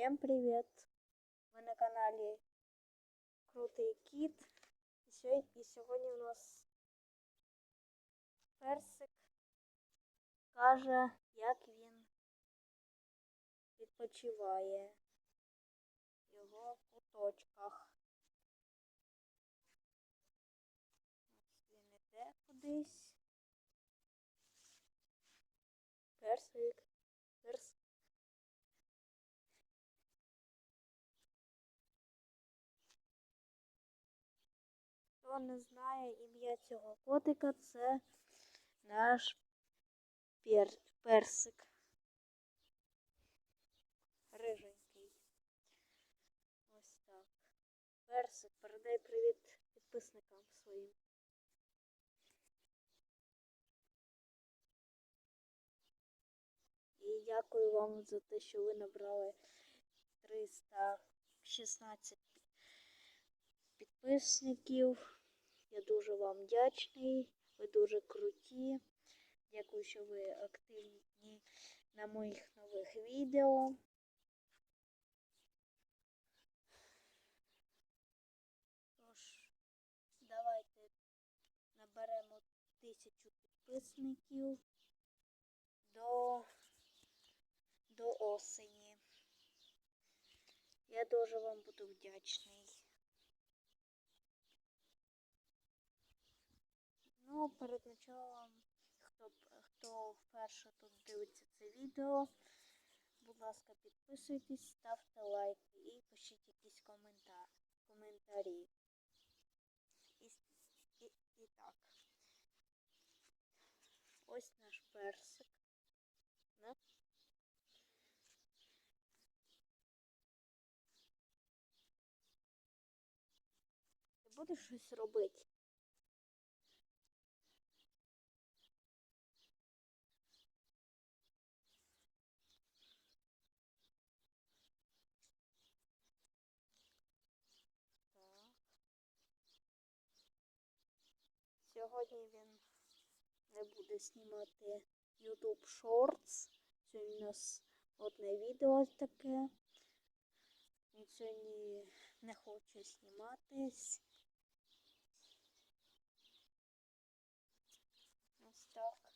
Всем привет! Ви на каналі Крутий Кіт. І сьогодні, у нас персик каже, як він відпочиває в його куточках. Він іде кудись. Персик. Хто не знає ім'я цього котика, це наш пер... персик. Риженький. Ось так. Персик, передай привіт підписникам своїм. І дякую вам за те, що ви набрали 316 підписників. Дуже вам вдячний. Ви дуже круті. Дякую, що ви активні на моїх нових відео. Тож, давайте наберемо тисячу підписників до, до осені. Я дуже вам буду вдячний. Ну, перед началом, хто, хто вперше тут дивиться це відео, будь ласка, підписуйтесь, ставте лайки і пишіть якісь коментар, коментарі. І, і, і так. Ось наш персик. Да? Ти будеш щось робити? Сьогодні він не буде знімати YouTube Shorts. Сьогодні у нас одне відео таке. Він сьогодні не хоче зніматись. Ось так.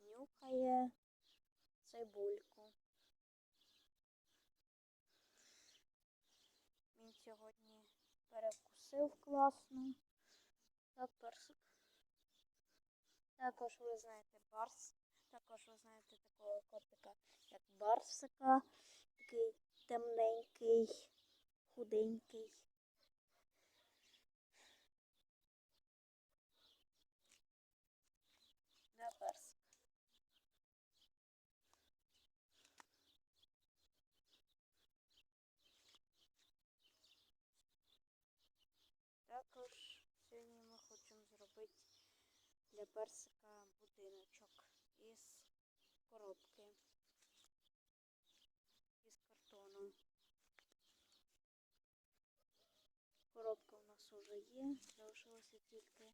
Нюхає цибульку. Він сьогодні перекусив класно. Так, персик. Також ви знаєте барс. Також ви знаєте такого котика, як барсика. Такий темненький, худенький. Да, персик. Також сьогодні ми хочемо зробити для персика будиночок із коробки, із картону. Коробка у нас вже є, залишилося тільки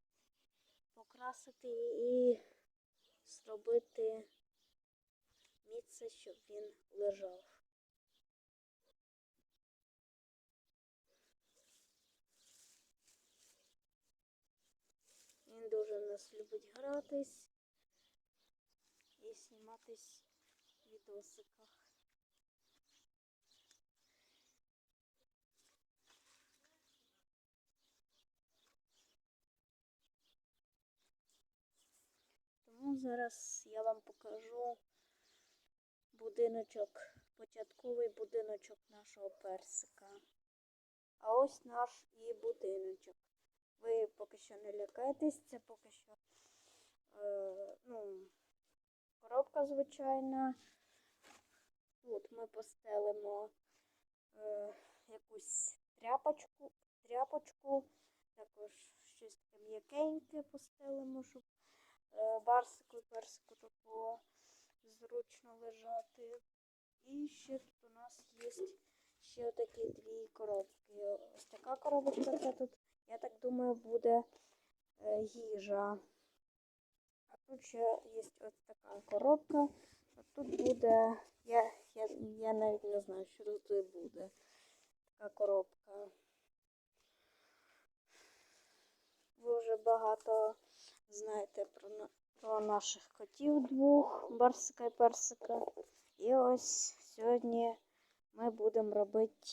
покрасити і зробити місце, щоб він лежав. Він дуже в нас любить гратись і зніматись в відосиках. Тому зараз я вам покажу будиночок, початковий будиночок нашого персика. А ось наш і будиночок. Ви поки що не лякайтесь, це поки що е, ну, коробка звичайна. Тут ми постелимо е, якусь тряпочку, тряпочку, також щось таке м'якеньке постелимо, щоб е, барсику і персику тут було зручно лежати. І ще тут у нас є ще такі дві коробки. Ось така коробочка тут, я так думаю, буде е, їжа. Тут ще є ось така коробка. А тут буде. Я, я, я навіть не знаю, що тут буде. Така коробка. Ви вже багато знаєте про, про наших котів двох, барсика і персика. І ось сьогодні ми будемо робити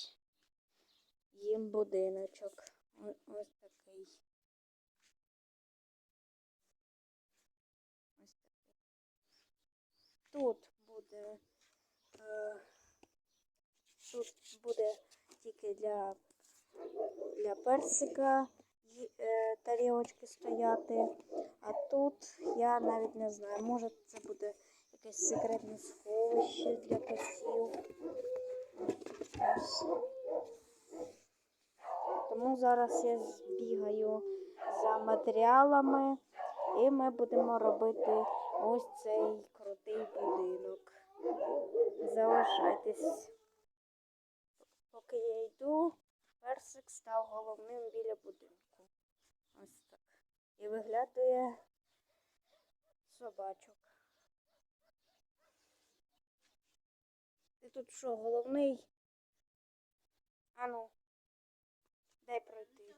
їм будиночок. Ось такий. Ось такий. Тут буде. Е, тут буде тільки для, для персика е, тарілочки стояти. А тут я навіть не знаю, може це буде якесь секретне сховище для котів. Ось. Тому зараз я збігаю за матеріалами і ми будемо робити ось цей крутий будинок. Залишайтесь. Поки я йду, персик став головним біля будинку. Ось так. І виглядає собачок. Ти тут що, головний? Ану, дай пройти.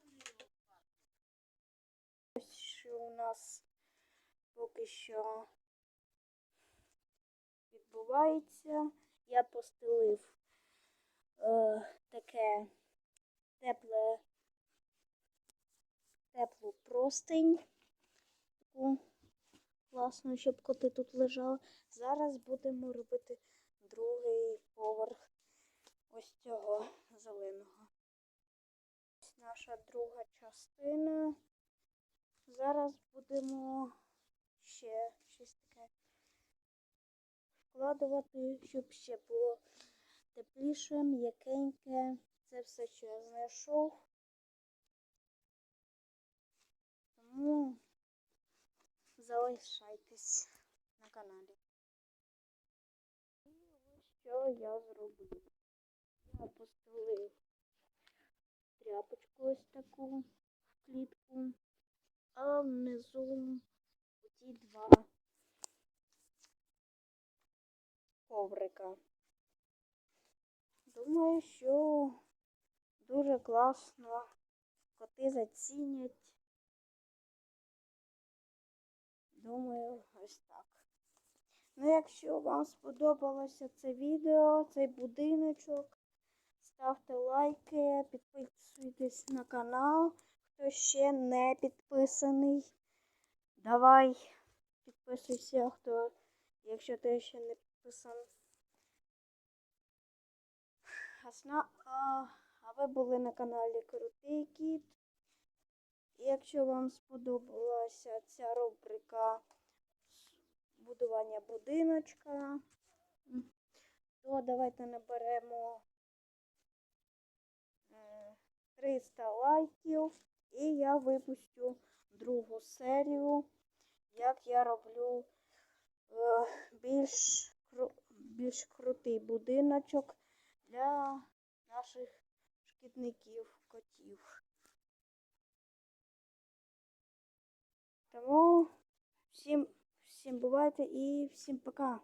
Ось що у нас поки що відбувається. Я постелив е, таке тепле, теплу простинь. Таку класну, щоб коти тут лежали. Зараз будемо робити другий поверх ось цього зеленого. Наша друга частина. Зараз будемо ще щось таке вкладувати, щоб ще було тепліше, м'якеньке. Це все, що я знайшов. Тому залишайтесь на каналі. І ось що я зроблю. Я постелив тряпочку ось таку в клітку, а внизу оті два коврика. Думаю, що дуже класно коти зацінять. Думаю, ось так. Ну, якщо вам сподобалося це відео, цей будиночок, ставте лайки, підписуйтесь на канал, хто ще не підписаний. Давай підписуйся, хто, якщо ти ще не підписаний. А, а, а ви були на каналі Крутий Кіт. І якщо вам сподобалася ця рубрика будування будиночка, то давайте наберемо 300 лайків і я випущу другу серію, як я роблю е, більш, більш крутий будиночок для наших шкідників котів. Тому всім, всім бувайте і всім пока.